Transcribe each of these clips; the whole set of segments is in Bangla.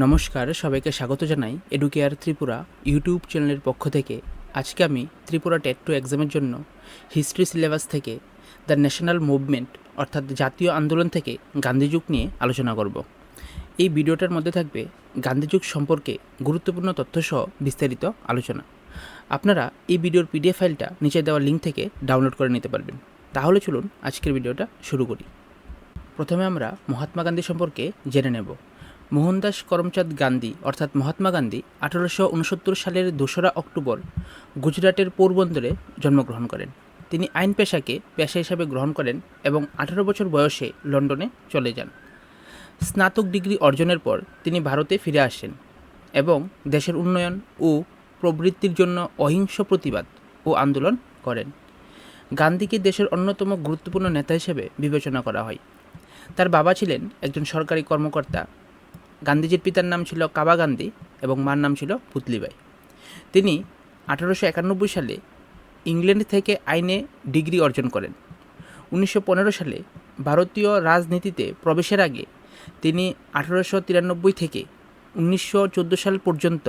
নমস্কার, সবাইকে স্বাগত জানাই এডুকেয়ার ত্রিপুরা ইউটিউব চ্যানেলের পক্ষ থেকে। আজকে আমি ত্রিপুরা টেট টু এক্সামের জন্য হিস্ট্রি সিলেবাস থেকে দ্য ন্যাশনাল মুভমেন্ট অর্থাৎ জাতীয় আন্দোলন থেকে গান্ধীযুগ নিয়ে আলোচনা করব। এই ভিডিওটার মধ্যে থাকবে গান্ধীযুগ সম্পর্কে গুরুত্বপূর্ণ তথ্যসহ বিস্তারিত আলোচনা। আপনারা এই ভিডিওর পিডিএফ ফাইলটা নিচে দেওয়া লিঙ্ক থেকে ডাউনলোড করে নিতে পারবেন। তাহলে চলুন আজকের ভিডিওটা শুরু করি। প্রথমে আমরা মহাত্মা গান্ধী সম্পর্কে জেনে নেব। মোহনদাস করমচাঁদ গান্ধী, অর্থাৎ মহাত্মা গান্ধী, আঠারোশো উনসত্তর সালের দোসরা অক্টোবর গুজরাটের পোরবন্দরে জন্মগ্রহণ করেন। তিনি আইন পেশাকে পেশা হিসাবে গ্রহণ করেন এবং আঠারো বছর বয়সে লন্ডনে চলে যান। স্নাতক ডিগ্রি অর্জনের পর তিনি ভারতে ফিরে আসেন এবং দেশের উন্নয়ন ও প্রবৃত্তির জন্য অহিংস প্রতিবাদ ও আন্দোলন করেন। গান্ধীকে দেশের অন্যতম গুরুত্বপূর্ণ নেতা হিসেবে বিবেচনা করা হয়। তার বাবা ছিলেন একজন সরকারি কর্মকর্তা গান্ধীজির পিতার নাম ছিল কাবা গান্ধী এবং মার নাম ছিল পুতলিবাই তিনি আঠারোশো একানব্বই সালে ইংল্যান্ড থেকে আইনে ডিগ্রি অর্জন করেন। উনিশশো পনেরো সালে ভারতীয় রাজনীতিতে প্রবেশের আগে তিনি আঠারোশো তিরানব্বই থেকে উনিশশো চোদ্দ সাল পর্যন্ত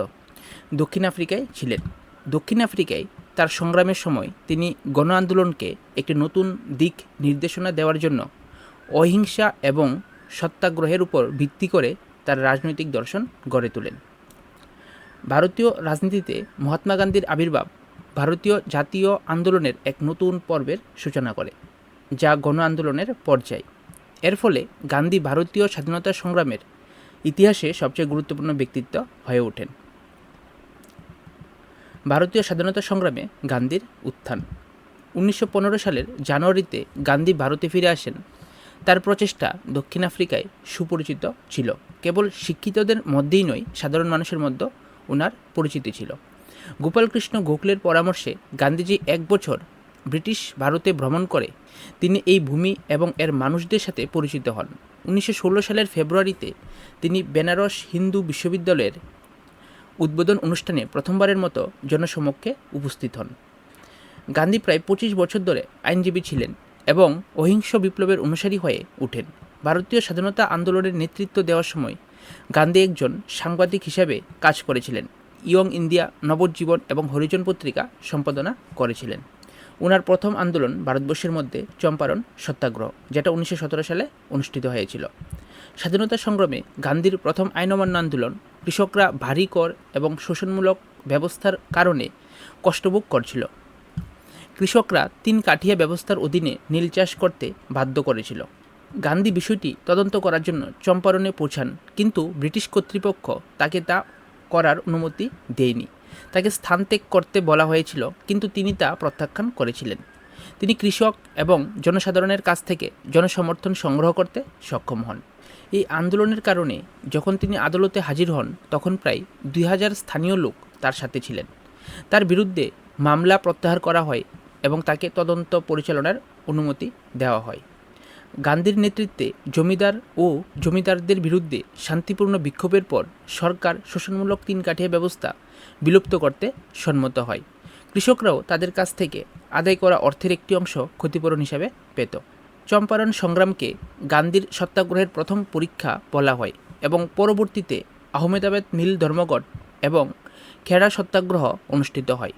দক্ষিণ আফ্রিকায় ছিলেন। দক্ষিণ আফ্রিকায় তার সংগ্রামের সময় তিনি গণ আন্দোলনকে একটি নতুন দিক নির্দেশনা দেওয়ার জন্য অহিংসা এবং সত্যাগ্রহের উপর ভিত্তি করে তার রাজনৈতিক দর্শন গড়ে তোলেন। ভারতীয় রাজনীতিতে মহাত্মা গান্ধীর আবির্ভাব ভারতীয় জাতীয় আন্দোলনের এক নতুন পর্বের সূচনা করে, যা গণ আন্দোলনের পর্যায়। এর ফলে গান্ধী ভারতীয় স্বাধীনতা সংগ্রামের ইতিহাসে সবচেয়ে গুরুত্বপূর্ণ ব্যক্তিত্ব হয়ে ওঠেন। ভারতীয় স্বাধীনতা সংগ্রামে গান্ধীর উত্থান। উনিশশো পনেরো সালের জানুয়ারিতে গান্ধী ভারতে ফিরে আসেন তার প্রচেষ্টা দক্ষিণ আফ্রিকায় সুপরিচিত ছিল। কেবল শিক্ষিতদের মধ্যেই নয়, সাধারণ মানুষের মধ্যে ওনার পরিচিতি ছিল। গোপালকৃষ্ণ গোখলের পরামর্শে গান্ধীজি এক বছর ব্রিটিশ ভারতে ভ্রমণ করে তিনি এই ভূমি এবং এর মানুষদের সাথে পরিচিত হন। উনিশশো ষোলো সালের ফেব্রুয়ারিতে তিনি বেনারস হিন্দু বিশ্ববিদ্যালয়ের উদ্বোধন অনুষ্ঠানে প্রথমবারের মতো জনসমক্ষে উপস্থিত হন। গান্ধী প্রায় পঁচিশ বছর ধরে আইনজীবী ছিলেন। এবং অহিংস বিপ্লবের অনুসারী হয়ে ওঠেন ভারতীয় স্বাধীনতা আন্দোলনের নেতৃত্ব দেওয়ার সময় গান্ধী একজন সাংবাদিক হিসাবে কাজ করেছিলেন। ইয়ং ইন্ডিয়া, নবজীবন এবং হরিজন পত্রিকা সম্পাদনা করেছিলেন। ওনার প্রথম আন্দোলন ভারতবর্ষের মধ্যে চম্পারণ সত্যাগ্রহ, যেটা উনিশশো সতেরো সালে অনুষ্ঠিত হয়েছিল। স্বাধীনতা সংগ্রামে গান্ধীর প্রথম আইন অমান্য আন্দোলন কৃষকরা ভারী কর এবং শোষণমূলক ব্যবস্থার কারণে কষ্টভোগ করছিল। কৃষকরা তিন কাঠিয়া ব্যবস্থার অধীনে নীল চাষ করতে বাধ্য করেছিল। গান্ধী বিষয়টি তদন্ত করার জন্য চম্পারণে পৌঁছান, কিন্তু ব্রিটিশ কর্তৃপক্ষ তাকে তা করার অনুমতি দেয়নি। তাকে স্থান ত্যাগ করতে বলা হয়েছিল, কিন্তু তিনি তা প্রত্যাখ্যান করেছিলেন। তিনি কৃষক এবং জনসাধারণের কাছ থেকে জনসমর্থন সংগ্রহ করতে সক্ষম হন। এই আন্দোলনের কারণে যখন তিনি আদালতে হাজির হন, তখন প্রায় দুই হাজার স্থানীয় লোক তার সাথে ছিলেন। তার বিরুদ্ধে মামলা প্রত্যাহার করা হয় এবং তাকে তদন্ত পরিচালনার অনুমতি দেওয়া হয়। গান্ধীর নেতৃত্বে জমিদার ও জমিদারদের বিরুদ্ধে শান্তিপূর্ণ বিক্ষোভের পর সরকার শোষণমূলক তিন কাঠিয়া ব্যবস্থা বিলুপ্ত করতে সম্মত হয়। কৃষকরাও তাদের কাছ থেকে আদায় করা অর্থের একটি অংশ ক্ষতিপূরণ হিসাবে পেত। চম্পারণ সংগ্রামকে গান্ধীর সত্যাগ্রহের প্রথম পরীক্ষা বলা হয় এবং পরবর্তীতে আহমেদাবাদ নীল ধর্মঘট এবং খেড়া সত্যাগ্রহ অনুষ্ঠিত হয়।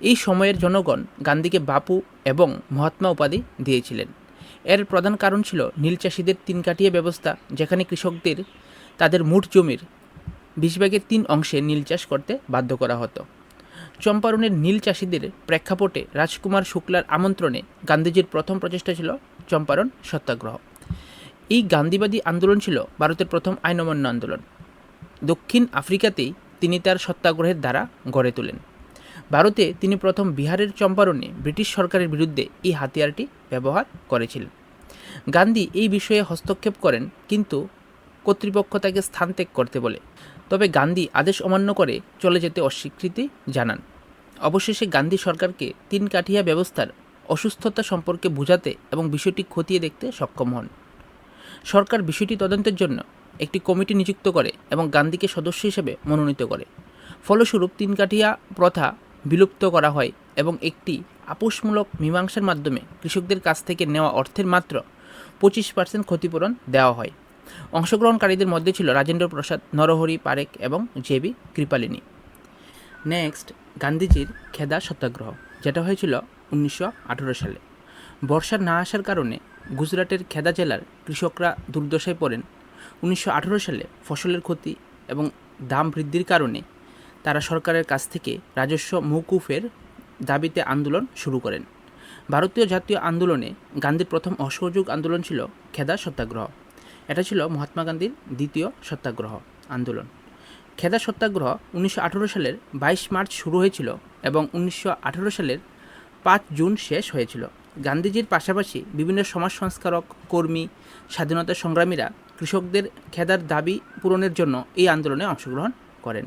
এই সময়ের জনগণ গান্ধীকে বাপু এবং মহাত্মা উপাধি দিয়েছিলেন। এর প্রধান কারণ ছিল নীল চাষিদের তিন কাটিয়া ব্যবস্থা, যেখানে কৃষকদের তাদের মোট জমির বিশ ভাগের তিন অংশে নীল চাষ করতে বাধ্য করা হতো। চম্পারণের নীল চাষিদের প্রেক্ষাপটে রাজকুমার শুক্লার আমন্ত্রণে গান্ধীজির প্রথম প্রচেষ্টা ছিল চম্পারণ সত্যাগ্রহ। এই গান্ধীবাদী আন্দোলন ছিল ভারতের প্রথম আইন অমান্য আন্দোলন। দক্ষিণ আফ্রিকাতেই তিনি তার সত্যাগ্রহের দ্বারা গড়ে তোলেন। ভারতে তিনি প্রথম বিহারের চম্পারণে ব্রিটিশ সরকারের বিরুদ্ধে এই হাতিয়ারটি ব্যবহার করেছিলেন। গান্ধী এই বিষয়ে হস্তক্ষেপ করেন, কিন্তু কর্তৃপক্ষ তাকে স্থান ত্যাগ করতে বলে। তবে গান্ধী আদেশ অমান্য করে চলে যেতে অস্বীকৃতি জানান। অবশেষে গান্ধী সরকারকে তিন কাঠিয়া ব্যবস্থার অসুস্থতা সম্পর্কে বোঝাতে এবং বিষয়টি খতিয়ে দেখতে সক্ষম হন। সরকার বিষয়টি তদন্তের জন্য একটি কমিটি নিযুক্ত করে এবং গান্ধীকে সদস্য হিসেবে মনোনীত করে। ফলস্বরূপ তিনকাঠিয়া প্রথা বিলুপ্ত করা হয় এবং একটি আপোষমূলক মীমাংসার মাধ্যমে কৃষকদের কাছ থেকে নেওয়া অর্থের মাত্র পঁচিশ পার্সেন্ট ক্ষতিপূরণ দেওয়া হয়। অংশগ্রহণকারীদের মধ্যে ছিল রাজেন্দ্র প্রসাদ, নরহরি পারেক এবং জেবি কৃপালিনী। নেক্সট, গান্ধীজির খেদা সত্যাগ্রহ, যেটা হয়েছিল উনিশশো আঠেরো সালে। বর্ষা না আসার কারণে গুজরাটের খেদা জেলার কৃষকরা দুর্দশায় পড়েন। উনিশশো আঠেরো সালে ফসলের ক্ষতি এবং দাম বৃদ্ধির কারণে তারা সরকারের কাছ থেকে রাজস্ব মৌকুফের দাবিতে আন্দোলন শুরু করেন। ভারতীয় জাতীয় আন্দোলনে গান্ধীর প্রথম অসহযোগ আন্দোলন ছিল খেদা সত্যাগ্রহ। এটা ছিল মহাত্মা গান্ধীর দ্বিতীয় সত্যাগ্রহ আন্দোলন। খেদা সত্যাগ্রহ উনিশশো আঠেরো সালের বাইশ মার্চ শুরু হয়েছিল এবং উনিশশো আঠেরো সালের পাঁচ জুন শেষ হয়েছিল। গান্ধীজির পাশাপাশি বিভিন্ন সমাজ সংস্কারক কর্মী, স্বাধীনতা সংগ্রামীরা কৃষকদের খেদার দাবি পূরণের জন্য এই আন্দোলনে অংশগ্রহণ করেন।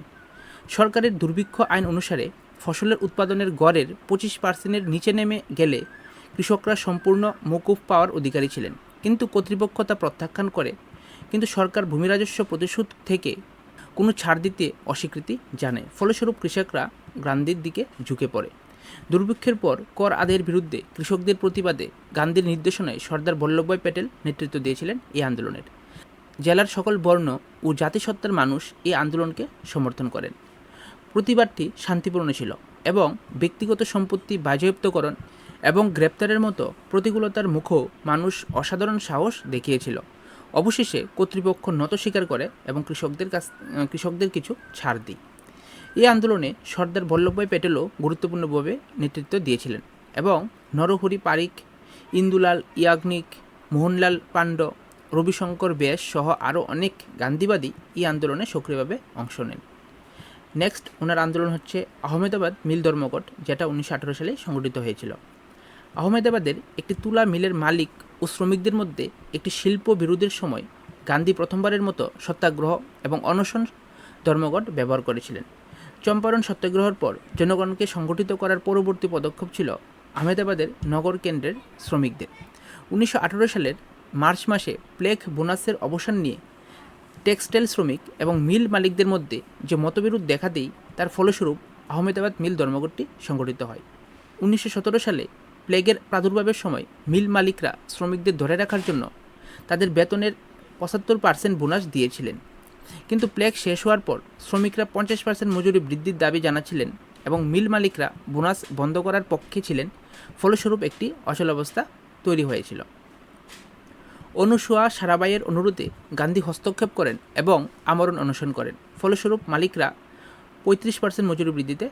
সরকারের দুর্ভিক্ষ আইন অনুসারে ফসলের উৎপাদনের গড়ের পঁচিশ পার্সেন্টের নিচে নেমে গেলে কৃষকরা সম্পূর্ণ মকুফ পাওয়ার অধিকারী ছিলেন। কিন্তু কর্তৃপক্ষ তা প্রত্যাখ্যান করে। কিন্তু সরকার ভূমি রাজস্ব প্রতিশোধ থেকে কোনো ছাড় দিতে অস্বীকৃতি জানায়। ফলস্বরূপ কৃষকরা গান্ধীর দিকে ঝুঁকে পড়ে। দুর্ভিক্ষের পর কর আদায়ের বিরুদ্ধে কৃষকদের প্রতিবাদে গান্ধীর নির্দেশনায় সর্দার বল্লভভাই প্যাটেল নেতৃত্ব দিয়েছিলেন এই আন্দোলনের। জেলার সকল বর্ণ ও জাতিসত্তার মানুষ এই আন্দোলনকে সমর্থন করেন। প্রতিবাদটি শান্তিপূর্ণ ছিল এবং ব্যক্তিগত সম্পত্তি বাজেয়াপ্তকরণ এবং গ্রেপ্তারের মতো প্রতিকূলতার মুখেও মানুষ অসাধারণ সাহস দেখিয়েছিল। অবশেষে কর্তৃপক্ষ নত স্বীকার করে এবং কৃষকদের কাছ কৃষকদের কিছু ছাড় দিই এই আন্দোলনে সর্দার বল্লভভাই প্যাটেলও গুরুত্বপূর্ণভাবে নেতৃত্ব দিয়েছিলেন এবং নরহরি পারিক, ইন্দুলাল ইয়াগনিক, মোহনলাল পাণ্ড রবিশঙ্কর ব্যাস সহ আরও অনেক গান্ধীবাদী এই আন্দোলনে সক্রিয়ভাবে অংশ নেন। নেক্সট ওনার আন্দোলন হচ্ছে আহমেদাবাদ মিল ধর্মঘট, যেটা উনিশশো আঠারো সালে সংগঠিত হয়েছিল। আহমেদাবাদের একটি তুলা মিলের মালিক ও শ্রমিকদের মধ্যে একটি শিল্প বিরোধের সময় গান্ধী প্রথমবারের মতো সত্যাগ্রহ এবং অনশন ধর্মঘট ব্যবহার করেছিলেন। চম্পারণ সত্যাগ্রহের পর জনগণকে সংগঠিত করার পরবর্তী পদক্ষেপ ছিল আহমেদাবাদের নগর কেন্দ্রের শ্রমিকদের। উনিশশো আঠারো সালের মার্চ মাসে প্লেগ বোনাসের অবসান নিয়ে টেক্সটাইল শ্রমিক এবং মিল মালিকদের মধ্যে যে মতবিরোধ দেখা দেয় তার ফলস্বরূপ আহমেদাবাদ মিল ধর্মঘটটি সংগঠিত হয়। উনিশশো সতেরো সালে প্লেগের প্রাদুর্ভাবের সময় মিল মালিকরা শ্রমিকদের ধরে রাখার জন্য তাদের বেতনের পঁচাত্তর পার্সেন্ট বোনাস দিয়েছিলেন। কিন্তু প্লেগ শেষ হওয়ার পর শ্রমিকরা পঞ্চাশ পার্সেন্ট মজুরি বৃদ্ধির দাবি জানাচ্ছিলেন এবং মিল মালিকরা বোনাস বন্ধ করার পক্ষে ছিলেন, ফলস্বরূপ একটি অচলাবস্থা তৈরি হয়েছিল। অনুসুয়া সারাবাইয়ের অনুরোধে গান্ধী হস্তক্ষেপ করেন এবং আমরণ অনশন করেন। ফলস্বরূপ মালিকরা পঁয়ত্রিশ পার্সেন্ট মজুরি বৃদ্ধিতে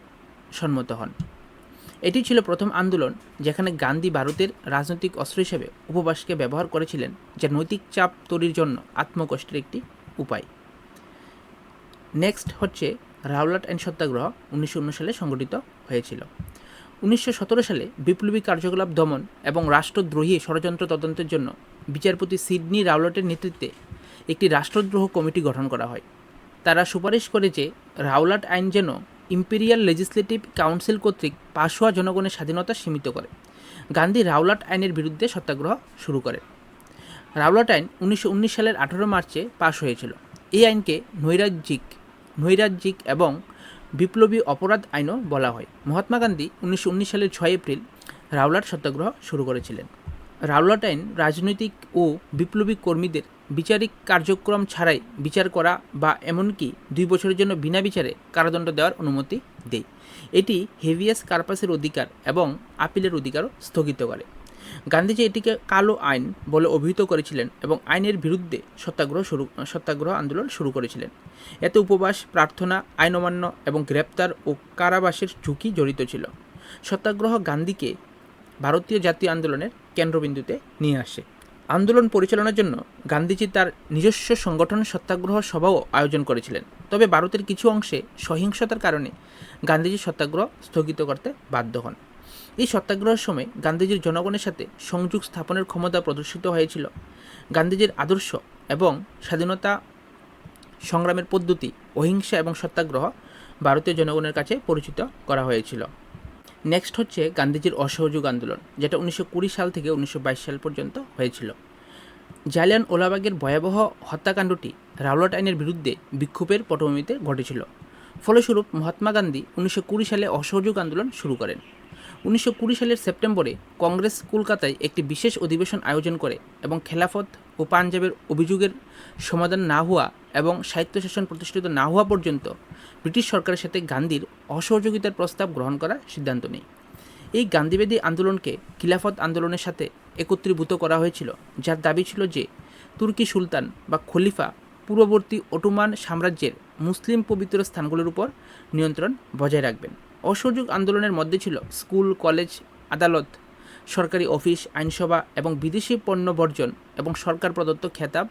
সম্মত হন। এটি ছিল প্রথম আন্দোলন যেখানে গান্ধী ভারতের রাজনৈতিক অস্ত্র হিসেবে উপবাসকে ব্যবহার করেছিলেন, যা নৈতিক চাপ তৈরির জন্য আত্মকষ্টের একটি উপায়। নেক্সট হচ্ছে রাওলাট অ্যান্ড সত্যাগ্রহ উনিশশো উনিশ সালে সংগঠিত হয়েছিল। উনিশশো সতেরো সালে বিপ্লবী কার্যকলাপ দমন এবং রাষ্ট্রদ্রোহী ষড়যন্ত্র তদন্তের জন্য বিচারপতি সিডনি রাওলাটের নেতৃত্বে একটি রাষ্ট্রদ্রোহ কমিটি গঠন করা হয়। তারা সুপারিশ করে যে রাওলাট আইন যেন ইম্পেরিয়াল লেজিসলেটিভ কাউন্সিল কর্তৃক পাশ হওয়া জনগণের স্বাধীনতা সীমিত করে। গান্ধী রাওলাট আইনের বিরুদ্ধে সত্যাগ্রহ শুরু করেন রাওলাট আইন উনিশশো উনিশ সালের আঠারো মার্চে পাশ হয়েছিল। এই আইনকে নৈরাজ্যিক নৈরাজ্যিক এবং বিপ্লবী অপরাধ আইনও বলা হয়। মহাত্মা গান্ধী উনিশশো উনিশ সালের ছয় এপ্রিল রাওলাট সত্যাগ্রহ শুরু করেছিলেন। রাওলাট আইন রাজনৈতিক ও বিপ্লবী কর্মীদের বিচারিক কার্যক্রম ছাড়াই বিচার করা বা এমনকি দুই বছরের জন্য বিনা বিচারে কারাদণ্ড দেওয়ার অনুমতি দেয়। এটি হেভিয়াস কার্পাসের অধিকার এবং আপিলের অধিকারও স্থগিত করে। গান্ধীজি এটিকে কালো আইন বলে অভিহিত করেছিলেন এবং আইনের বিরুদ্ধে সত্যাগ্রহ শুরু, সত্যাগ্রহ আন্দোলন শুরু করেছিলেন। এতে উপবাস, প্রার্থনা, আইন অমান্য এবং গ্রেপ্তার ও কারাবাসের ঝুঁকি জড়িত ছিল। সত্যাগ্রহ গান্ধীকে ভারতীয় জাতীয় আন্দোলনের কেন্দ্রবিন্দুতে নিয়ে আসে। আন্দোলন পরিচালনার জন্য গান্ধীজি তার নিজস্ব সংগঠন সত্যাগ্রহ সভাও আয়োজন করেছিলেন। তবে ভারতের কিছু অংশে সহিংসতার কারণে গান্ধীজি সত্যাগ্রহ স্থগিত করতে বাধ্য হন। এই সত্যাগ্রহের সময় গান্ধীজির জনগণের সাথে সংযোগ স্থাপনের ক্ষমতা প্রদর্শিত হয়েছিল। গান্ধীজির আদর্শ এবং স্বাধীনতা সংগ্রামের পদ্ধতি অহিংসা এবং সত্যাগ্রহ ভারতীয় জনগণের কাছে পরিচিত করা হয়েছিল। নেক্সট হচ্ছে গান্ধীজির অসহযোগ আন্দোলন, যেটা উনিশশো কুড়ি সাল থেকে উনিশশো বাইশ সাল পর্যন্ত হয়েছিল। জালিয়ান ওলাবাগের ভয়াবহ হত্যাকাণ্ডটি রাওলাট আইনের বিরুদ্ধে বিক্ষোভের পটভূমিতে ঘটেছিল। ফলস্বরূপ মহাত্মা গান্ধী উনিশশো কুড়ি সালে অসহযোগ আন্দোলন শুরু করেন। উনিশশো কুড়ি সালের সেপ্টেম্বরে কংগ্রেস কলকাতায় একটি বিশেষ অধিবেশন আয়োজন করে এবং খেলাফত ও পাঞ্জাবের অভিযোগের সমাধান না হওয়া এবং স্বায়ত্তশাসন প্রতিষ্ঠিত না হওয়া পর্যন্ত ব্রিটিশ সরকারের সাথে গান্ধীর অসহযোগিতার প্রস্তাব গ্রহণ করার সিদ্ধান্ত নেয় এই গান্ধীবাদী আন্দোলনকে খিলাফত আন্দোলনের সাথে একত্রীভূত করা হয়েছিল, যার দাবি ছিল যে তুর্কি সুলতান বা খলিফা পূর্ববর্তী অটোমান সাম্রাজ্যের মুসলিম পবিত্র স্থানগুলোর উপর নিয়ন্ত্রণ বজায় রাখবেন। অসহযোগ আন্দোলনের মধ্যে ছিল স্কুল, কলেজ, আদালত সরকারি অফিস, আইনসভা এবং বিদেশি পণ্য বর্জন এবং সরকার প্রদত্ত খেতাব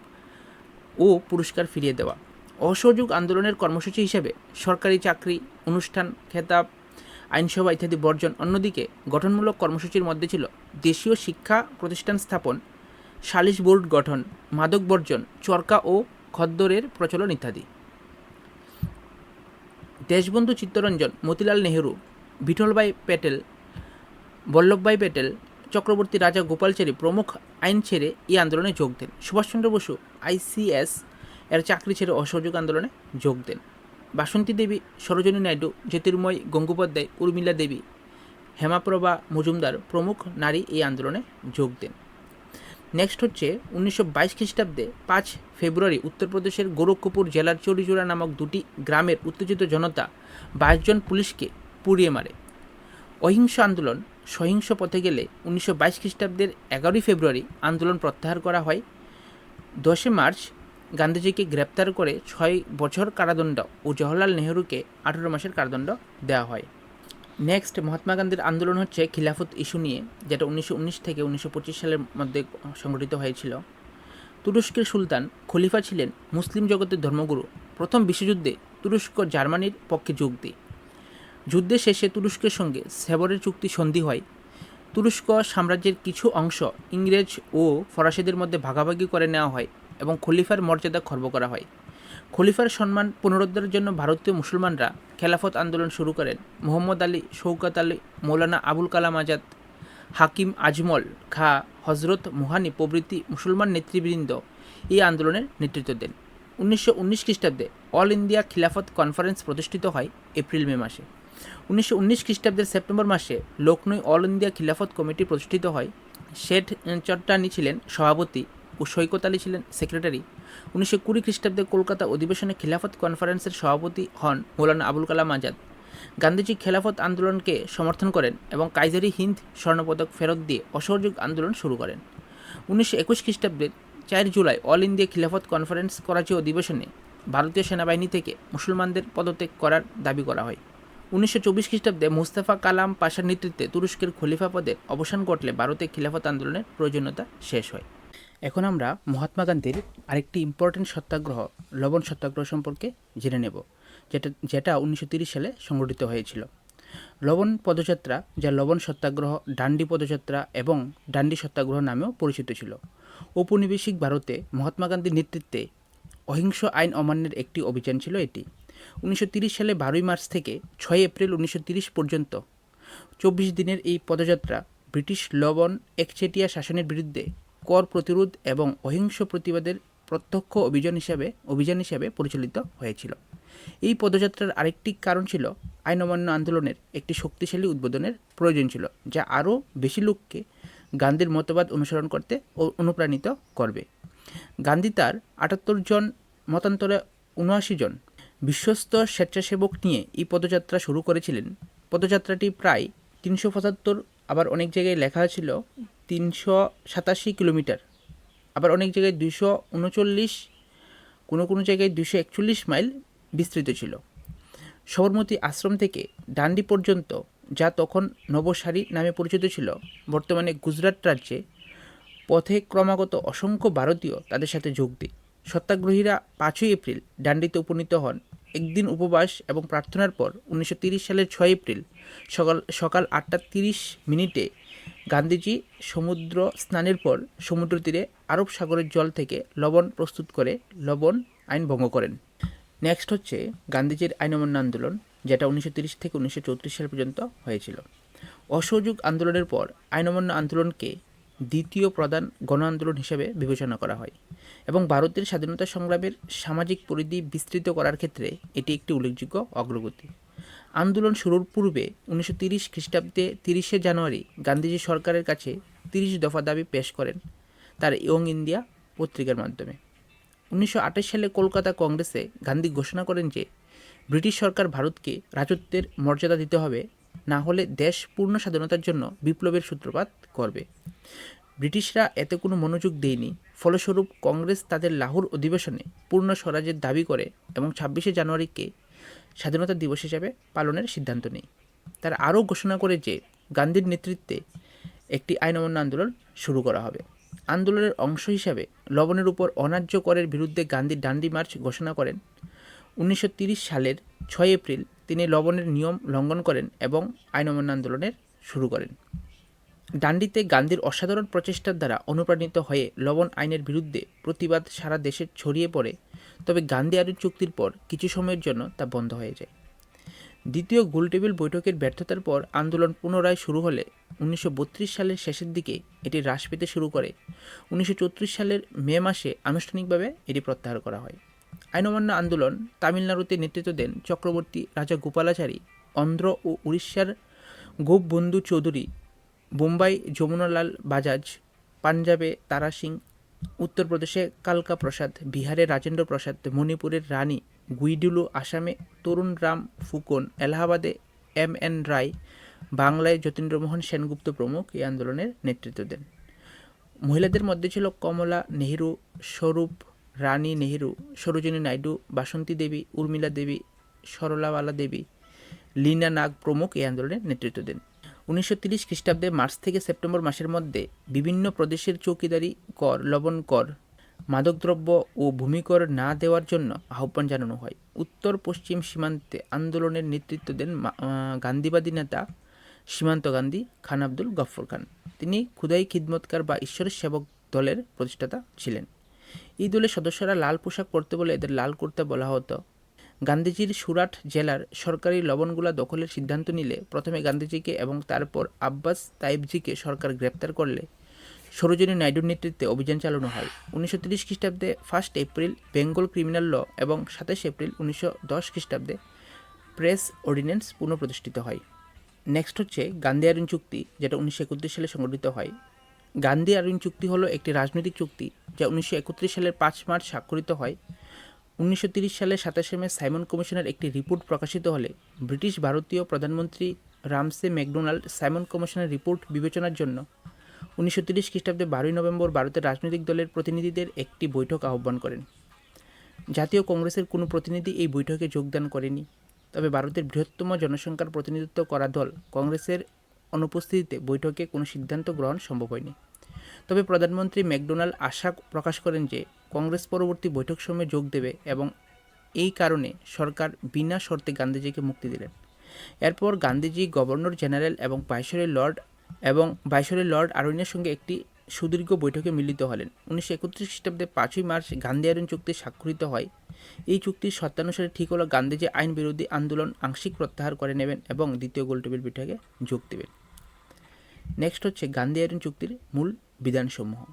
ও পুরস্কার ফিরিয়ে দেওয়া। অসহযোগ আন্দোলনের কর্মসূচি হিসেবে সরকারি চাকরি, অনুষ্ঠান, খেতাব, আইনসভা ইত্যাদি বর্জন অন্যদিকে গঠনমূলক কর্মসূচির মধ্যে ছিল দেশীয় শিক্ষা প্রতিষ্ঠান স্থাপন, সালিশ বোর্ড গঠন, মাদক বর্জন, চরকা ও খদ্দরের প্রচলন ইত্যাদি। দেশবন্ধু চিত্তরঞ্জন, মতিলাল নেহেরু বিঠলভাই প্যাটেল বল্লভভাই প্যাটেল চক্রবর্তী রাজা গোপালচারী প্রমুখ আইন ছেড়ে এই আন্দোলনে যোগ দেন। সুভাষচন্দ্র বসু আইসিএস এর চাকরি ছেড়ে অসহযোগ আন্দোলনে যোগ দেন। বাসন্তী দেবী, সরোজনী নাইডু, জ্যোতির্ময় গঙ্গোপাধ্যায়, উর্মিলা দেবী, হেমাপ্রভা মজুমদার প্রমুখ নারী এই আন্দোলনে যোগ দেন। নেক্সট হচ্ছে উনিশশো বাইশ খ্রিস্টাব্দে পাঁচ ফেব্রুয়ারি উত্তরপ্রদেশের গোরক্ষপুর জেলার চরিচুরা নামক দুটি গ্রামের উত্তেজিত জনতা বাইশ জন পুলিশকে পুড়িয়ে মারে। অহিংস আন্দোলন সহিংস পথে গেলে উনিশশো বাইশ খ্রিস্টাব্দের এগারোই ফেব্রুয়ারি আন্দোলন প্রত্যাহার করা হয়। দশই মার্চ গান্ধীজিকে গ্রেপ্তার করে ছয় বছর কারাদণ্ড ও জওহরলাল নেহরুকে আঠেরো মাসের কারাদণ্ড দেওয়া হয়। নেক্সট মহাত্মা গান্ধীর আন্দোলন হচ্ছে খিলাফত ইস্যু নিয়ে, যেটা উনিশশো উনিশ থেকে উনিশশো পঁচিশ সালের মধ্যে সংগঠিত হয়েছিল। তুরস্কের সুলতান খলিফা ছিলেন মুসলিম জগতের ধর্মগুরু। প্রথম বিশ্বযুদ্ধে তুরস্ক জার্মানির পক্ষে যোগ দেয়। যুদ্ধের শেষে তুরস্কের সঙ্গে সেবরের চুক্তি সন্ধি হয়। তুরস্ক সাম্রাজ্যের কিছু অংশ ইংরেজ ও ফরাসিদের মধ্যে ভাগাভাগি করে নেওয়া হয় এবং খলিফার মর্যাদা খর্ব করা হয়। খলিফার সম্মান পুনরুদ্ধারের জন্য ভারতীয় মুসলমানরা খেলাফত আন্দোলন শুরু করেন। মোহাম্মদ আলী শৌকত আলী, মৌলানা আবুল কালাম আজাদ, হাকিম আজমল, খা হজরত মুহানি প্রভৃতি মুসলমান নেতৃবৃন্দ এই আন্দোলনের নেতৃত্ব দেন। উনিশশো উনিশ খ্রিস্টাব্দে অল ইন্ডিয়া খিলাফত কনফারেন্স প্রতিষ্ঠিত হয় এপ্রিল মে মাসে। উনিশশো উনিশ খ্রিস্টাব্দের সেপ্টেম্বর মাসে Lucknow all India Khilafat committee প্রতিষ্ঠিত হয়। শেঠ চট্টানি ছিলেন সভাপতি ও সৈকত আলী ছিলেন সেক্রেটারি। উনিশশো কুড়ি খ্রিস্টাব্দে কলকাতা অধিবেশনে খিলাফত কনফারেন্সের সভাপতি হন মৌলানা আবুল কালাম আজাদ। গান্ধীজি খেলাফত আন্দোলনকে সমর্থন করেন এবং কাইজারি হিন্দ স্বর্ণপদক ফেরত দিয়ে অসহযোগ আন্দোলন শুরু করেন। উনিশশো একুশ খ্রিস্টাব্দের চার July all India Khilafat conference Karachi অধিবেশনে ভারতীয় সেনাবাহিনী থেকে মুসলমানদের পদত্যাগ করার দাবি করা হয়। উনিশশো চব্বিশ খ্রিস্টাব্দে মুস্তাফা কালাম পাশার নেতৃত্বে তুরস্কের খলিফা পদের অবসান ঘটলে ভারতে খিলাফত আন্দোলনের প্রয়োজনীয়তা শেষ হয়। এখন আমরা মহাত্মা গান্ধীর আরেকটি ইম্পর্টেন্ট সত্যাগ্রহ, লবণ সত্যাগ্রহ সম্পর্কে জেনে নেব, যেটা যেটা উনিশশো সালে সংগঠিত হয়েছিল। লবণ পদযাত্রা, যা লবণ সত্যাগ্রহ, ডান্ডি পদযাত্রা এবং ডান্ডি সত্যাগ্রহ নামেও পরিচিত ছিল। ঔপনিবেশিক ভারতে মহাত্মা গান্ধীর নেতৃত্বে অহিংস আইন অমান্যের একটি অভিযান ছিল এটি। উনিশশো সালে বারোই মার্চ থেকে ছয় এপ্রিল উনিশশো পর্যন্ত চব্বিশ দিনের এই পদযাত্রা ব্রিটিশ লবণ একচেটিয়া শাসনের বিরুদ্ধে কর প্রতিরোধ এবং অহিংস প্রতিবাদের প্রত্যক্ষ অভিযান হিসাবে অভিযান হিসাবে পরিচালিত হয়েছিল। এই পদযাত্রার আরেকটি কারণ ছিল আইন অমান্য আন্দোলনের একটি শক্তিশালী উদ্বোধনের প্রয়োজন ছিল, যা আরও বেশি লোককে গান্ধীর মতবাদ অনুসরণ করতে অনুপ্রাণিত করবে। গান্ধী তার আটাত্তর জন মতান্তরে উনআশি জন বিশ্বস্ত স্বেচ্ছাসেবক নিয়ে এই পদযাত্রা শুরু করেছিলেন। পদযাত্রাটি প্রায় তিনশো পঁচাত্তর, আবার অনেক জায়গায় লেখা ছিল তিনশো সাতাশি কিলোমিটার, আবার অনেক জায়গায় দুশো উনচল্লিশ, কোনো কোনো জায়গায় দুশো একচল্লিশ মাইল বিস্তৃত ছিল। সবরমতী আশ্রম থেকে ডান্ডি পর্যন্ত, যা তখন নবসারী নামে পরিচিত ছিল, বর্তমানে গুজরাট রাজ্যে, পথে ক্রমাগত অসংখ্য ভারতীয় তাদের সাথে যোগ দেয়। সত্যাগ্রহীরা পাঁচই এপ্রিল ডান্ডিতে উপনীত হন। একদিন উপবাস এবং প্রার্থনার পর উনিশশো সালের ছয় এপ্রিল সকাল সকাল আটটা তিরিশ মিনিটে গান্ধীজি সমুদ্র স্নানের পর সমুদ্র তীরে আরব সাগরের জল থেকে লবণ প্রস্তুত করে লবণ আইন ভঙ্গ করেন। নেক্সট হচ্ছে গান্ধীজির আইন অমান্য আন্দোলন, যেটা উনিশশো থেকে উনিশশো চৌত্রিশ সাল পর্যন্ত হয়েছিল। অসহযোগ আন্দোলনের পর আইন আন্দোলনকে দ্বিতীয় প্রধান গণ আন্দোলন হিসেবে বিবেচনা করা হয় এবং ভারতের স্বাধীনতা সংগ্রামের সামাজিক পরিধি বিস্তৃত করার ক্ষেত্রে এটি একটি উল্লেখযোগ্য অগ্রগতি। আন্দোলন শুরুর পূর্বে উনিশশো তিরিশ খ্রিস্টাব্দে তিরিশে জানুয়ারি গান্ধীজি সরকারের কাছে তিরিশ দফা দাবি পেশ করেন তার ইয়ং ইন্ডিয়া পত্রিকার মাধ্যমে। উনিশশো আঠাশ সালে কলকাতা কংগ্রেসে গান্ধী ঘোষণা করেন যে ব্রিটিশ সরকার ভারতকে রাজত্বের মর্যাদা দিতে হবে না হলে দেশ পূর্ণ স্বাধীনতার জন্য বিপ্লবের সূত্রপাত করবে। ব্রিটিশরা এতে কোনো মনোযোগ দেয়নি। ফলস্বরূপ কংগ্রেস তাদের লাহোর অধিবেশনে পূর্ণ স্বরাজের দাবি করে এবং ছাব্বিশে জানুয়ারিকে স্বাধীনতা দিবস হিসাবে পালনের সিদ্ধান্ত নেয়। তারা আরও ঘোষণা করে যে গান্ধীর নেতৃত্বে একটি আইন অমান্য আন্দোলন শুরু করা হবে। আন্দোলনের অংশ হিসাবে লবণের উপর অন্যায্য করের বিরুদ্ধে গান্ধী ডান্ডি মার্চ ঘোষণা করেন। উনিশশো সালের ছয় এপ্রিল তিনি লবণের নিয়ম লঙ্ঘন করেন এবং আইন অমান্য আন্দোলনের শুরু করেন। ডান্ডিতে গান্ধীর অসাধারণ প্রচেষ্টার দ্বারা অনুপ্রাণিত হয়ে লবণ আইনের বিরুদ্ধে প্রতিবাদ সারা দেশে ছড়িয়ে পড়ে, তবে গান্ধী আইন চুক্তির পর কিছু সময়ের জন্য তা বন্ধ হয়ে যায়। দ্বিতীয় গোলটেবিল বৈঠকের ব্যর্থতার পর আন্দোলন পুনরায় শুরু হলে উনিশশো বত্রিশ সালের শেষের দিকে এটি হ্রাস পেতে শুরু করে। উনিশশো চৌত্রিশ সালের মে মাসে আনুষ্ঠানিকভাবে এটি প্রত্যাহার করা হয়। আইন অমান্য আন্দোলন তামিলনাড়ুতে নেতৃত্ব দেন চক্রবর্তী রাজা গোপালাচারী, অন্ধ্র ও উড়িষ্যার গোপবন্ধু চৌধুরী, বোম্বাই যমুনালাল বাজাজ, পাঞ্জাবে তারা সিং, উত্তরপ্রদেশে কালকা প্রসাদ, বিহারে রাজেন্দ্র প্রসাদ, মণিপুরের রানী গুইডুলু, আসামে তরুণ রাম ফুকন, এলাহাবাদে এম এন রায়, বাংলায় যতীন্দ্রমোহন সেনগুপ্ত প্রমুখ এই আন্দোলনের নেতৃত্ব দেন। মহিলাদের মধ্যে ছিল কমলা নেহেরু, স্বরূপ রানী নেহেরু, সরোজিনী নাইডু, বাসন্তী দেবী, উর্মিলা দেবী সরলাওয়ালা দেবী, লীনা নাগ প্রমুখ এই আন্দোলনের নেতৃত্ব দেন। উনিশশো তিরিশ খ্রিস্টাব্দে মার্চ থেকে সেপ্টেম্বর মাসের মধ্যে বিভিন্ন প্রদেশের চৌকিদারি কর, লবণ কর, মাদকদ্রব্য ও ভূমিকর না দেওয়ার জন্য আহ্বান জানানো হয়। উত্তর পশ্চিম সীমান্তে আন্দোলনের নেতৃত্ব দেন গান্ধীবাদী নেতা সীমান্ত গান্ধী খান আব্দুল গফর খান। তিনি খুদাই খিদমতকার বা ঈশ্বরের সেবক দলের প্রতিষ্ঠাতা ছিলেন। এই দলের সদস্যরা লাল পোশাক পরতে বলে এদের লাল করতে বলা হতো। গান্ধীজির সুরাট জেলার সরকারি লবণগুলা দখলের সিদ্ধান্ত নিলে প্রথমে গান্ধীজিকে এবং তারপর আব্বাস তাইবজিকে সরকার গ্রেপ্তার করলে সরোজিনী নাইডুর নেতৃত্বে অভিযান চালানো হয়। উনিশশো তিরিশ খ্রিস্টাব্দে first April Bengal criminal law এবং সাতাশ এপ্রিল উনিশশো দশ খ্রিস্টাব্দে প্রেস অর্ডিন্যান্স পুনঃপ্রতিষ্ঠিত হয়। নেক্সট হচ্ছে গান্ধী আইন চুক্তি, যেটা উনিশশো একত্রিশ সালে সংগঠিত হয়। গান্ধী আইন চুক্তি হলো একটি রাজনৈতিক চুক্তি যা উনিশশো একত্রিশ সালের পাঁচ মার্চ স্বাক্ষরিত হয়। উনিশশো তিরিশ সাতাশে মে সাইমন কমিশনের একটি রিপোর্ট প্রকাশিত হলে ব্রিটিশ ভারতীয় প্রধানমন্ত্রী রামসে ম্যাকডোনাল্ড সাইমন কমিশনের রিপোর্ট বিবেচনার জন্য উনিশশো তিরিশ খ্রিস্টাব্দে বারোই নভেম্বর ভারতের রাজনৈতিক দলের প্রতিনিধিদের একটি বৈঠক আহ্বান করেন। জাতীয় কংগ্রেসের কোনো প্রতিনিধি এই বৈঠকে যোগদান করেনি, তবে ভারতের বৃহত্তম জনসংখ্যার প্রতিনিধিত্ব করা দল কংগ্রেসের অনুপস্থিতিতে বৈঠকে কোনো সিদ্ধান্ত গ্রহণ সম্ভব হয়নি। তবে প্রধানমন্ত্রী ম্যাকডোনাল্ড আশা প্রকাশ করেন যে কংগ্রেস পরবর্তী বৈঠক সময়ে যোগ দেবে এবং এই কারণে সরকার বিনা শর্তে গান্ধীজিকে মুক্তি দিলেন। এরপর গান্ধীজি গভর্নর জেনারেল এবং বাইশরের লর্ড এবং বাইশরের লর্ড আরণ্যের সঙ্গে একটি সুদীর্ঘ বৈঠকে মিলিত হলেন। উনিশশো একত্রিশ খ্রিস্টাব্দে পাঁচই মার্চ গান্ধী আইন চুক্তি স্বাক্ষরিত হয়। এই চুক্তির সত্যানুসারে ঠিক হলো গান্ধীজি আইন বিরোধী আন্দোলন আংশিক প্রত্যাহার করে নেবেন এবং দ্বিতীয় গোলটেবিল বৈঠকে যোগ দেবেন। নেক্সট হচ্ছে গান্ধী আইন চুক্তির মূল বিধানসমূহ।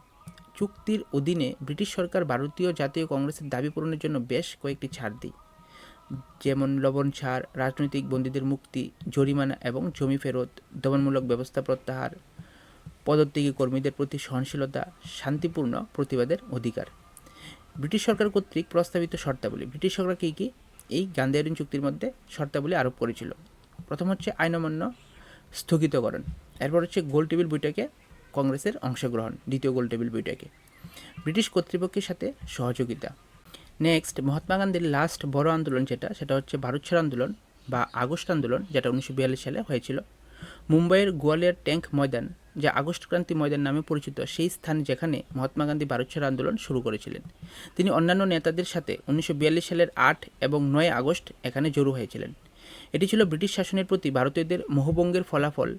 চুক্তির অধীনে ব্রিটিশ সরকার ভারতীয় জাতীয় কংগ্রেসের দাবি পূরণের জন্য বেশ কয়েকটি ছাড় দেয়। যেমন লবণ ছাড়, রাজনৈতিক বন্দীদের মুক্তি, জরিমানা এবং জমি ফেরত, দমনমূলক ব্যবস্থা প্রত্যাহার, পদত্যাগী কর্মীদের প্রতি সহনশীলতা, শান্তিপূর্ণ প্রতিবাদের অধিকার। ব্রিটিশ সরকার কর্তৃক প্রস্তাবিত শর্তাবলী, ব্রিটিশ সরকার কী কী? এই গান্ধী চুক্তির মধ্যে শর্তাবলী আরোপ করেছিল। প্রথম হচ্ছে আইন অমান্য স্থগিতকরণ, এরপর হচ্ছে গোল টেবিল বৈঠকে কংগ্রেসের অংশগ্রহণ, দ্বিতীয় গোল টেবিল বৈঠকে। ব্রিটিশ কর্তৃপক্ষের সাথে সহযোগিতা। নেক্সট, মহাত্মা গান্ধীর লাস্ট বড় আন্দোলন যেটা, সেটা হচ্ছে ভারত ছাড় আন্দোলন বা আগস্ট আন্দোলন, যেটা উনিশশো বিয়াল্লিশ সালে হয়েছিল। মুম্বাইয়ের গোয়ালিয়র ট্যাঙ্ক ময়দান যা আগস্ট ক্রান্তি ময়দান নামে পরিচিত, সেই স্থান যেখানে মহাত্মা গান্ধী ভারত ছাড় আন্দোলন শুরু করেছিলেন। তিনি অন্যান্য নেতাদের সাথে উনিশশো বিয়াল্লিশ সালের আট এবং নয় আগস্ট এখানে জড়ো হয়েছিলেন। এটি ছিল ব্রিটিশ শাসনের প্রতি ভারতীয়দের মোহভঙ্গের ফলাফল,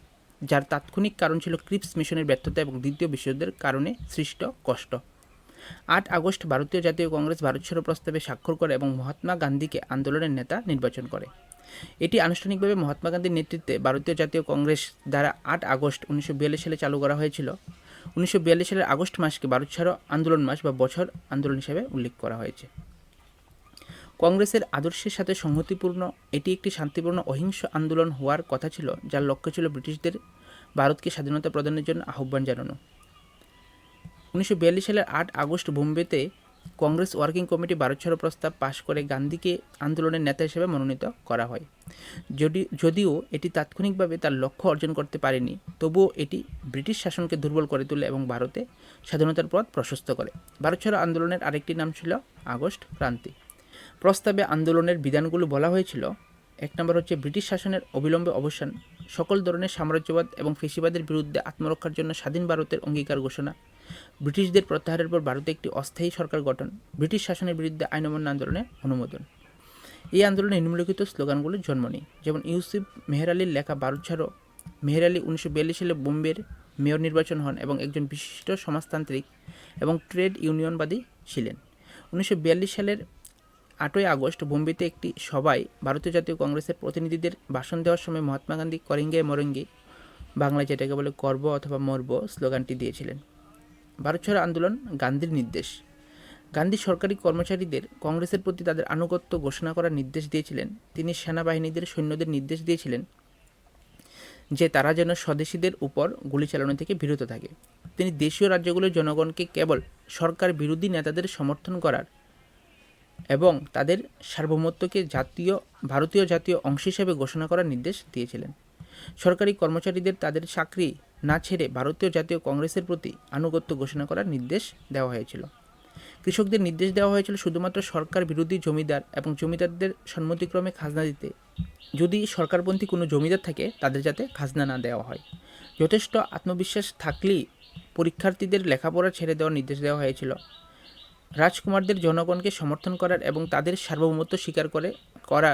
যার তাৎক্ষণিক কারণ ছিল ক্রিপস মিশনের ব্যর্থতা এবং দ্বিতীয় বিশ্বযুদ্ধের কারণে সৃষ্ট কষ্ট। আট আগস্ট ভারতীয় জাতীয় কংগ্রেস ভারত ছাড়ো প্রস্তাবে স্বাক্ষর করে এবং মহাত্মা গান্ধীকে আন্দোলনের নেতা নির্বাচন করে। এটি আনুষ্ঠানিকভাবে মহাত্মা গান্ধীর নেতৃত্বে ভারতীয় জাতীয় কংগ্রেস দ্বারা আট আগস্ট উনিশশো বিয়াল্লিশ সালে চালু করা হয়েছিল। উনিশশো বিয়াল্লিশ সালের আগস্ট মাসকে ভারত ছাড়ো আন্দোলন মাস বা বছর আন্দোলন হিসেবে উল্লেখ করা হয়েছে। কংগ্রেসের আদর্শের সাথে সংহতিপূর্ণ, এটি একটি শান্তিপূর্ণ, অহিংস আন্দোলন হওয়ার কথা ছিল, যার লক্ষ্য ছিল ব্রিটিশদের ভারতকে স্বাধীনতা প্রদানের জন্য আহ্বান জানানো। উনিশশো বিয়াল্লিশ সালের আট আগস্ট বোম্বেতে কংগ্রেস ওয়ার্কিং কমিটি ভারত ছাড়ো প্রস্তাব পাশ করে গান্ধীকে আন্দোলনের নেতা হিসেবে মনোনীত করা হয়। যদি, যদিও এটি তাৎক্ষণিকভাবে তার লক্ষ্য অর্জন করতে পারেনি, তবুও এটি ব্রিটিশ শাসনকে দুর্বল করে তোলে এবং ভারতে স্বাধীনতার পথ প্রশস্ত করে। ভারত ছাড়ো আন্দোলনের আরেকটি নাম ছিল আগস্ট ক্রান্তি। প্রস্তাবে আন্দোলনের বিধানগুলো বলা হয়েছিল এক নম্বর হচ্ছে ব্রিটিশ শাসনের অবিলম্বে অবসান, সকল ধরনের সাম্রাজ্যবাদ এবং ফেসিবাদের বিরুদ্ধে আত্মরক্ষার জন্য স্বাধীন ভারতের অঙ্গীকার ঘোষণা। ব্রিটিশদের প্রত্যাহারের পর ভারতে একটি অস্থায়ী সরকার গঠন, ব্রিটিশ শাসনের বিরুদ্ধে আইন অমান্য আন্দোলনের অনুমোদন। এই আন্দোলনে নিম্নলিখিত স্লোগানগুলোর জন্ম নেয় যেমন ইউসুফ মেহের আলীর লেখা ভারত ছাড়ো মেহের আলী উনিশশো বিয়াল্লিশ সালে বোম্বের মেয়র নির্বাচন হন এবং একজন বিশিষ্ট সমাজতান্ত্রিক এবং ট্রেড ইউনিয়নবাদী ছিলেন। উনিশশো বিয়াল্লিশ সালের আটই আগস্ট বোম্বেতে একটি সভায় ভারতীয় জাতীয় কংগ্রেসের প্রতিনিধিদের ভাষণ দেওয়ার সময় মহাত্মা গান্ধী করেঙ্গে মরেঙ্গে বাংলায় যেটাকে বলে করব অথবা মরব স্লোগানটি দিয়েছিলেন। ভারত ছাড়ো আন্দোলন গান্ধীর নির্দেশ। গান্ধী সরকারি কর্মচারীদের কংগ্রেসের প্রতি তাদের আনুগত্য ঘোষণা করার নির্দেশ দিয়েছিলেন। তিনি সেনাবাহিনীদের সৈন্যদের নির্দেশ দিয়েছিলেন যে তারা যেন স্বদেশীদের উপর গুলি চালানো থেকে বিরত থাকে। তিনি দেশীয় রাজ্যগুলোর জনগণকে কেবল সরকার বিরোধী নেতাদের সমর্থন করার এবং তাদের সার্বভৌমত্বকে জাতীয়, ভারতীয় জাতীয় অংশ হিসেবে ঘোষণা করার নির্দেশ দিয়েছিলেন। সরকারি কর্মচারীদের তাদের চাকরি না ছেড়ে ভারতীয় জাতীয় কংগ্রেসের প্রতি আনুগত্য ঘোষণা করার নির্দেশ দেওয়া হয়েছিল। কৃষকদের নির্দেশ দেওয়া হয়েছিল শুধুমাত্র সরকার বিরোধী জমিদার এবং জমিদারদের সম্মতিক্রমে খাজনা দিতে। যদি সরকারপন্থী কোনো জমিদার থাকে, তাদের যাতে খাজনা না দেওয়া হয়। যথেষ্ট আত্মবিশ্বাস থাকলেই পরীক্ষার্থীদের লেখাপড়া ছেড়ে দেওয়ার নির্দেশ দেওয়া হয়েছিল। রাজকুমারদের জনগণকে সমর্থন করার এবং তাদের সার্বভৌমত্ব স্বীকার করে, করা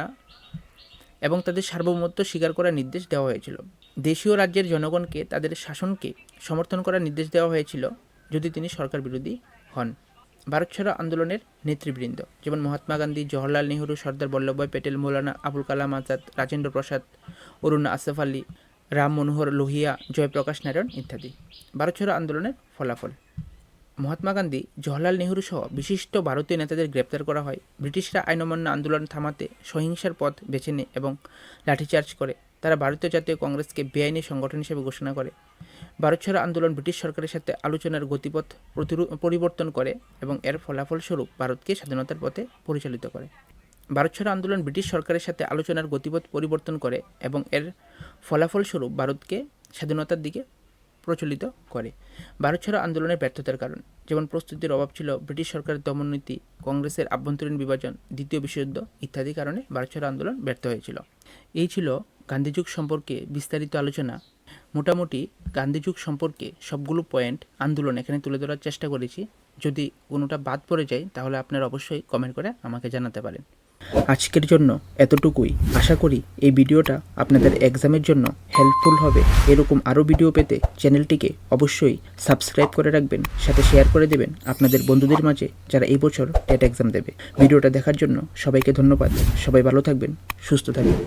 এবং তাদের সার্বভৌমত্ব স্বীকার করার নির্দেশ দেওয়া হয়েছিল। দেশীয় রাজ্যের জনগণকে তাদের শাসনকে সমর্থন করার নির্দেশ দেওয়া হয়েছিল যদি তিনি সরকার বিরোধী হন। ভারত ছাড়ো আন্দোলনের নেতৃবৃন্দ যেমন মহাত্মা গান্ধী, জওহরলাল নেহরু, সর্দার বল্লভভাই প্যাটেল মৌলানা আবুল কালাম আজাদ, রাজেন্দ্র প্রসাদ, অরুণ আসফ আলী, রাম মনোহর লোহিয়া, জয়প্রকাশ নারায়ণ ইত্যাদি। ভারত ছাড়ো আন্দোলনের ফলাফল মহাত্মা গান্ধী জওহরলাল নেহরু সহ বিশিষ্ট ভারতীয় নেতাদের গ্রেপ্তার করা হয়। ব্রিটিশরা আইন অমান্য আন্দোলন থামাতে সহিংসার পথ বেছে নেয় এবং লাঠিচার্জ করে। তারা ভারতীয় জাতীয় কংগ্রেসকে বেআইনি সংগঠন হিসেবে ঘোষণা করে। ভারত ছাড়ো আন্দোলন ব্রিটিশ সরকারের সাথে আলোচনার গতিপথ পরিবর্তন করে এবং এর ফলাফলস্বরূপ ভারতকে স্বাধীনতার পথে পরিচালিত করে। ভারত ছাড়ো আন্দোলন ব্রিটিশ সরকারের সাথে আলোচনার গতিপথ পরিবর্তন করে এবং এর ফলাফলস্বরূপ ভারতকে স্বাধীনতার দিকে প্রচলিত করে। ভারত ছাড়ো আন্দোলনের ব্যর্থতার কারণ, যেমন প্রস্তুতির অভাব ছিল ব্রিটিশ সরকারের দমননীতি, কংগ্রেসের আভ্যন্তরীণ বিভাজন, দ্বিতীয় বিশ্বযুদ্ধ ইত্যাদি কারণে ভারত ছাড়ো আন্দোলন ব্যর্থ হয়েছিল। এই ছিল গান্ধীযুগ সম্পর্কে বিস্তারিত আলোচনা। মোটামুটি গান্ধীযুগ সম্পর্কে সবগুলো পয়েন্ট আন্দোলন এখানে তুলে ধরার চেষ্টা করেছি। যদি কোনোটা বাদ পড়ে যায়, তাহলে আপনারা অবশ্যই কমেন্ট করে আমাকে জানাতে পারেন। আজকের জন্য এতটুকুই। আশা করি এই ভিডিওটা আপনাদের এক্সামের জন্য হেল্পফুল হবে। এরকম আরও ভিডিও পেতে চ্যানেলটিকে অবশ্যই সাবস্ক্রাইব করে রাখবেন, সাথে শেয়ার করে দেবেন আপনাদের বন্ধুদের মাঝে যারা এই বছর টেট এক্সাম দেবে। ভিডিওটা দেখার জন্য সবাইকে ধন্যবাদ। সবাই ভালো থাকবেন, সুস্থ থাকবেন।